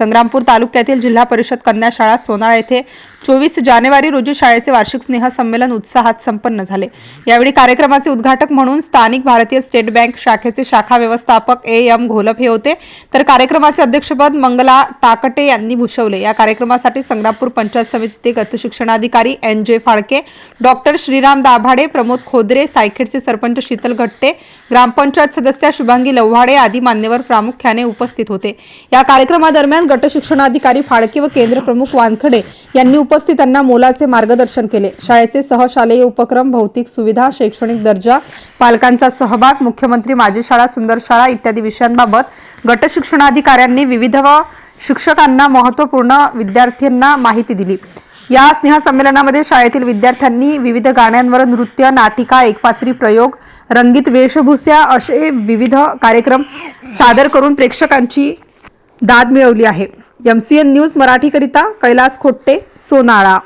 संग्रामपूर तालुक्यातील जिल्हा परिषद कन्या शाळा सोनाळा येथे चोवीस जानेवारी रोजी शाळेचे वार्षिक स्नेह संमेलन उत्साहात संपन्न झाले. यावेळी कार्यक्रमाचे उद्घाटक म्हणून स्थानिक भारतीय स्टेट बँक शाखेचे शाखा व्यवस्थापक ए एम घोलप हे होते. तर कार्यक्रमाचे अध्यक्षपद मंगला टाकटे यांनी भूषवले. या कार्यक्रमासाठी संग्रामपूर पंचायत समितीचे गतशिक्षणाधिकारी N J Phalke doctor Shriram Dabhade Pramod Khodre सायखेडचे sarpanch Sheetal Ghatte ग्रामपंचायत सदस्या शुभांगी लव्हाडे आदी मान्यवर प्रामुख्याने उपस्थित होते. या कार्यक्रमादरम्यान गट शिक्षणाधिकारी फाळके व केंद्र प्रमुख वानखडे यांनी उपस्थितांना मोलाचे मार्गदर्शन केले. शाळेचे सहशालेय उपक्रम भौतिक सुविधा शैक्षणिक दर्जा पालकांचा सहभाग मुख्यमंत्री माझी शाळा सुंदर शाळा इत्यादी विषयांबाबत गटशिक्षणाधिकाऱ्यांनी विविध व शिक्षकांना महत्त्वपूर्ण विद्यार्थ्यांना माहिती दिली. या स्नेहसंमेलनामध्ये शाळेतील विद्यार्थ्यांनी विविध गाण्यांवर नृत्य नाटिका एकपात्री प्रयोग रंगीत वेशभूषा असे विविध कार्यक्रम सादर करून प्रेक्षकांची दाद मिळवली आहे. एम सी एन न्यूज मराठीकरिता कैलास खोट्टे सोनाळा.